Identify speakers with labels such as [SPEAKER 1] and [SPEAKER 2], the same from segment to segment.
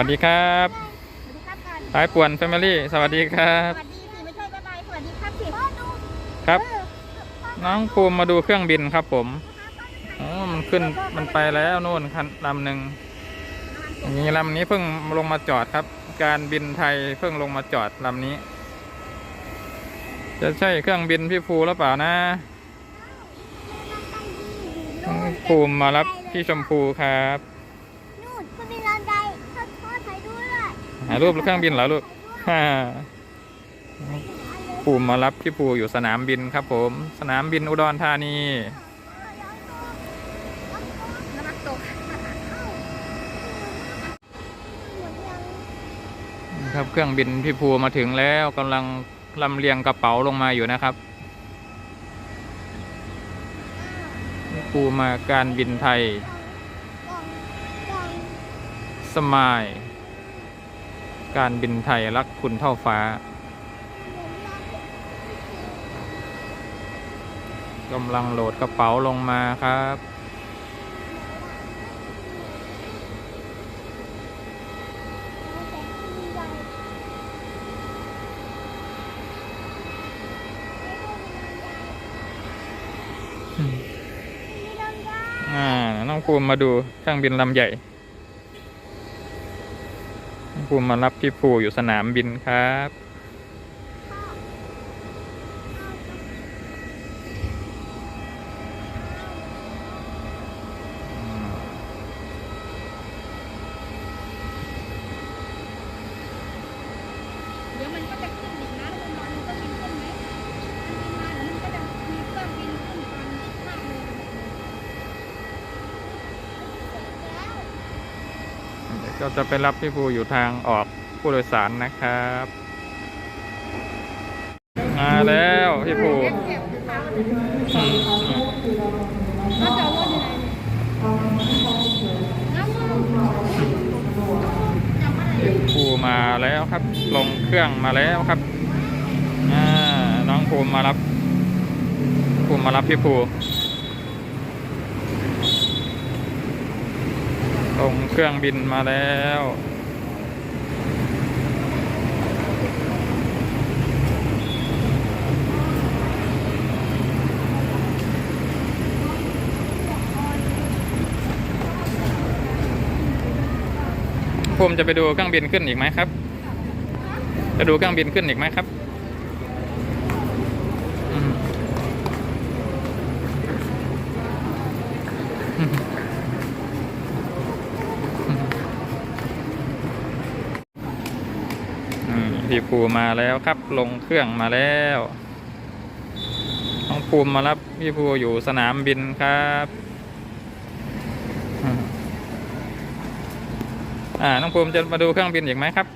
[SPEAKER 1] วัสดีครับ
[SPEAKER 2] สวัสดีครับก่อน
[SPEAKER 1] สายป่วนแฟมิลี่ สวัสดีครับ
[SPEAKER 2] สวัสดีสิไม่ใช่บ๊ายบายสวัสดีครับสิพ่อดู
[SPEAKER 1] ครับ
[SPEAKER 2] เออ
[SPEAKER 1] น้องภูมิมาดูเครื่องบินครับผมอ๋อมันขึ้น มันไปแล้วนู่นคันลำหนึ่งอย่างนี้ลำนี้เพิ่งลงมาจอดครับ การบินไทยเพิ่งลงมาจอดลำนี้ จะใช่เครื่องบินพี่ภูหรือเปล่านะน้องภูมิมารับพี่ชมพูครับ
[SPEAKER 2] นู่นคุณมีลานใดพ่อพ่อถ่ายด้วย
[SPEAKER 1] ถ่ายรูปเครื่องบินเหรอลูกฮ่าภูมิมารับพี่ภูอยู่สนามบินครับผม สนามบินอุดรธานีครับเครื่องบินพี่ภูมาถึงแล้วกำลังลำเลียงกระเป๋าลงมาอยู่นะครับพี่ภูมาการบินไทย สมาย การบินไทยรักคุณเท่าฟ้า กำลังโหลดกระเป๋าลงมาครับ อ่า น้องภูมิมาดูเครื่องบินลำใหญ่ ภูมิมารับพี่ภูอยู่สนามบินครับอืม
[SPEAKER 2] เดี๋ยวมันก็จะขึ้นอีกนะมันนอนมันก็บินขึ้นไหมมันมาเดี๋ยวมันก็จะมีเครื่องบินขึ้นตอนห้าโมง
[SPEAKER 1] เดี๋ยว ก็จะไปรับพี่ภูอยู่ทางออกผู้โดยสารนะครับ มาแล้วพี่ภูพี่ภูมาแล้วครับ ลงเครื่องมาแล้วครับน้องภูมิมารับภูมิมารับพี่ภู ลงเครื่องบินมาแล้วภูมิจะไปดูเครื่องบินขึ้นอีกไหมครับ จะดูเครื่องบินขึ้นอีกไหมครับ พี่ภูมาแล้วครับ ลงเครื่องมาแล้วน้องภูมิมารับพี่ภูอยู่สนามบินครับอืมอ่าน้องภูมิจะมาดูเครื่องบินอีกไหมครับ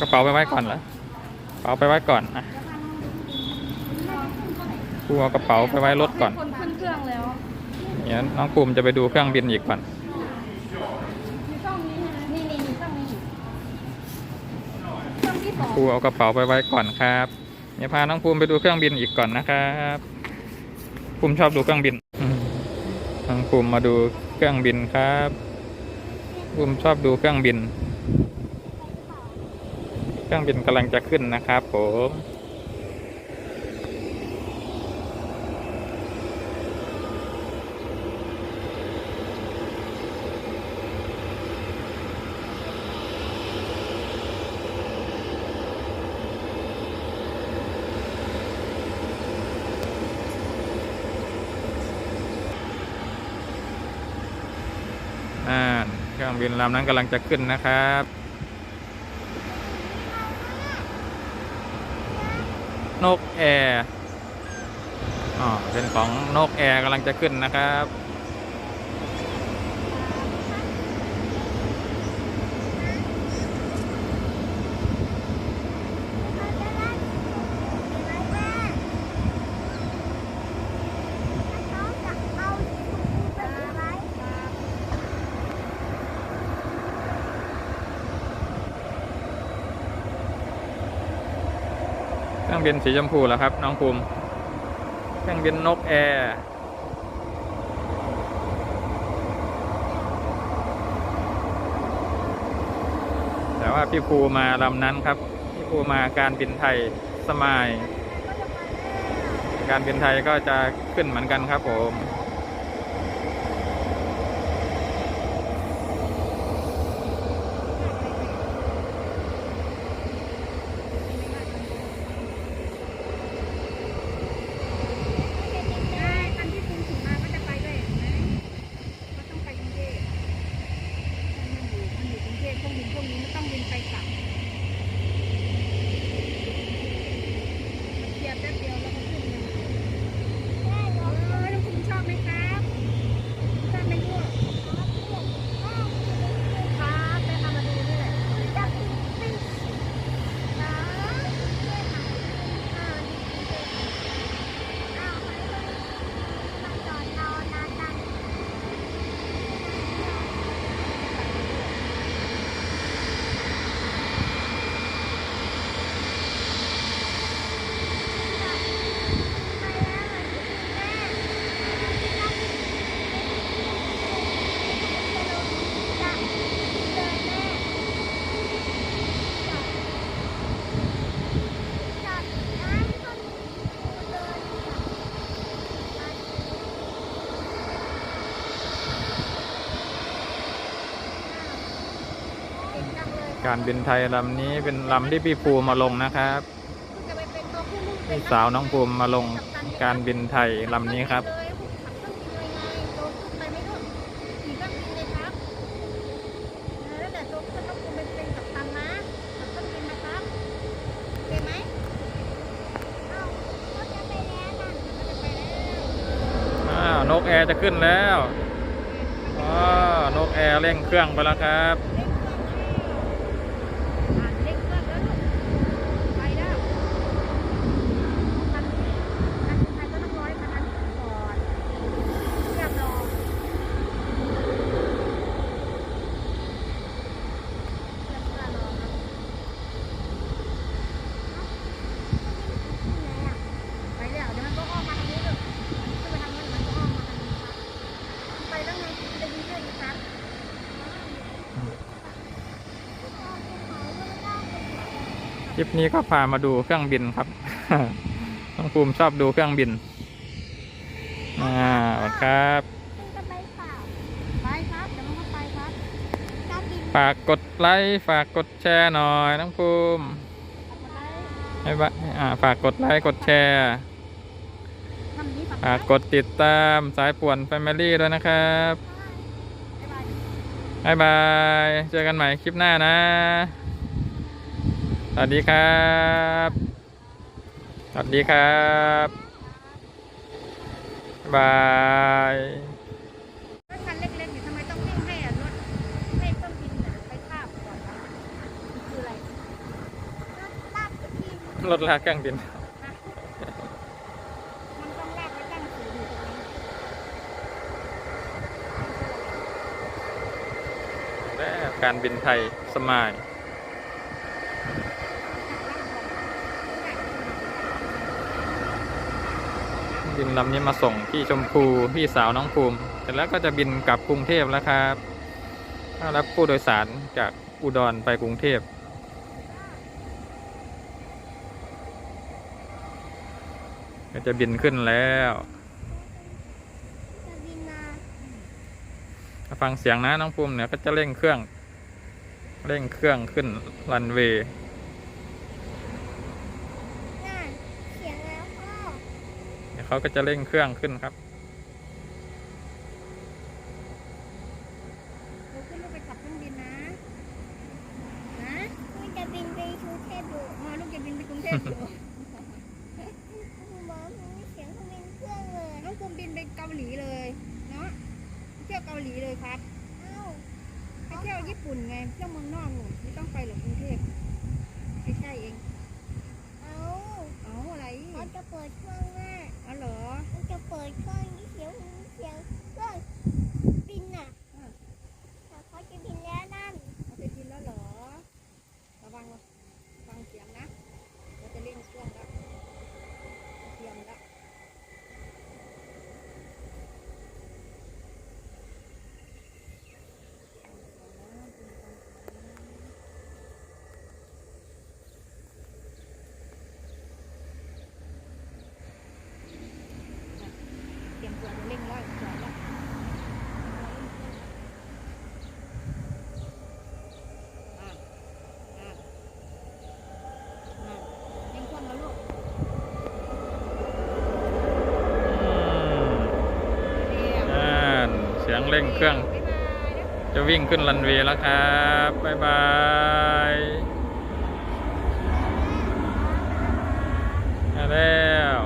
[SPEAKER 1] กระเป๋าไปไว้ก่อนเหรอกระเป๋าไปไว้ก่อนนะภูเอากระเป๋าไปไว้รถก่อน
[SPEAKER 2] คนขึ้นเครื่องแล้ว
[SPEAKER 1] เดี๋ยวน้องภูมิจะไปดูเครื่องบินอีกก่อน
[SPEAKER 2] มีช่องนี้ใช่ไหมนี่นี่นี่ช่องนี้ช่องที่สอง
[SPEAKER 1] ภูเอากระเป๋าไปไว้ก่อนครับเดี๋ยวพาน้องภูมิไปดูเครื่องบินอีกก่อนนะครับภูมิชอบดูเครื่องบินน้องภูมิมาดูเครื่องบินครับภูมิชอบดูเครื่องบิน เครื่องบินกำลังจะขึ้นนะครับผมอ่าเครื่องบินลำนั้นกำลังจะขึ้นนะครับนกแอร์อ๋อเป็นของนกแอร์กำลังจะขึ้นนะครับ ครื่องบินสีชมพูแล้วครับ น้องภูมิเครื่องบินนกแอร์แต่ว่าพี่ภูมาลำนั้นครับ พี่ภูมาการบินไทยสมาย การบินไทยก็จะขึ้นเหมือนกันครับผ
[SPEAKER 2] ม ก่งจังเลย
[SPEAKER 1] การบินไทยลำนี้เป็นลำที่พี่ภูมาลงนะครับ
[SPEAKER 2] คุณจะไปเป็นตัวผู้ลูกเป็
[SPEAKER 1] พี่
[SPEAKER 2] น
[SPEAKER 1] สาวน้องภูมิมาลงการบินไทยลำนี้ครับ
[SPEAKER 2] เลยขับเครื่องบินเลยไงโตขึ้นไปไม่รู้ขี่เครื่องบินเลยครับเออแล้วแต่โตขึ้นต้องคุณไปเป็นกัปตันนะขับเครื่องบินนะครับโอเคไหมเอ้าก็จะไปแล้วนะก็จะไปแล้ว
[SPEAKER 1] อ้าวนกแอร์จะขึ้นแล้วอ๋อนกแอร์เร่งเครื่องไปแล้วครับ
[SPEAKER 2] เร่งเครื่องแล้วอะเร่งเครื่องแล้วลูกไปแล้วคันนี้คันไทยก็ต้องร้อยคันนั้นก่อนเรียบร้อยเรียบร้อยรอครับ ไปแล้วเดี๋ยวมันก็อ้อมมาทางนี้ลูกขึ้นไปทางนู้นมันก็อ้อมมาทางนี้ครับไปแล้วไงจะดีด้วยนะครับ
[SPEAKER 1] ค ลิปนี้ก็พามาดูเครื่องบินครับน้องภูมิชอบดูเครื่องบิน อ่าครับ
[SPEAKER 2] จะไปเปล่าไปครับเดี๋ยวมันก็ไปครับชอบบิน
[SPEAKER 1] ฝากกดไลค์ฝากกดแชร์หน่อยน้องภูมิ
[SPEAKER 2] ไป
[SPEAKER 1] ให้บะอ่าฝากกดไลค์กดแชร์
[SPEAKER 2] ทำนี้
[SPEAKER 1] ฝากกดติดตามสายป่วนแฟมิลี่ด้วยนะครับ
[SPEAKER 2] บ๊ายบาย
[SPEAKER 1] บายบาย เจอกันใหม่คลิปหน้านะ สวัสดีครับ สวัสดีครับบ๊ายบาย
[SPEAKER 2] รถคันเล็กๆเนี่ยทำไมต้องเร่งให้อะรถให้เครื่องบินน่ะไปคาบก่อนนะคืออะไรรถลากไปที่
[SPEAKER 1] รถลากเครื่องบิน
[SPEAKER 2] มันต้องลากไปตั้งศูนย์อยู่ตรงนั้น
[SPEAKER 1] และการบินไทยสมาย บินลำนี้มาส่งพี่ชมพูพี่สาวน้องภูมิเสร็จแล้วก็จะบินกลับกรุงเทพแล้วครับรับผู้โดยสารจากอุดรไปกรุงเทพก็จะบินขึ้นแล้วฟังเสียงนะน้องภูมิเนี่ยก็จะเร่งเครื่อง เร่งเครื่องขึ้นรันเวย์
[SPEAKER 2] น่าเสียงแล้วพ่อ
[SPEAKER 1] เดี๋ยวเขาก็จะเร่งเครื่องขึ้นครับ
[SPEAKER 2] เราขึ้นลูกไปขับเครื่องบินนะ นะลูกจะบินไปกรุงเทพอยู่อ๋อลูกจะบินไปกรุงเทพอยู่หมอมีเสียงเครื่องบินเครื่องเลยน้องภูมิบินไปเกาหลีเลย เนาะเที่ยวเกาหลีเลยครับเอ้าไปเที่ยวญี่ปุ่นไงเที่ยวเมืองนอกหนูไม่ต้องไปหรอกกรุงเทพใกล้ๆเอง เอาเอาอะไร เขาจะเปิดเครื่องแม่อ๋อเหรอ มันจะ สียงเร่งเครื่อง จะวิ่งขึ้นลันเวย์แล้ว
[SPEAKER 1] ครั
[SPEAKER 3] บ
[SPEAKER 1] บ๊ายบาย
[SPEAKER 3] แล้ว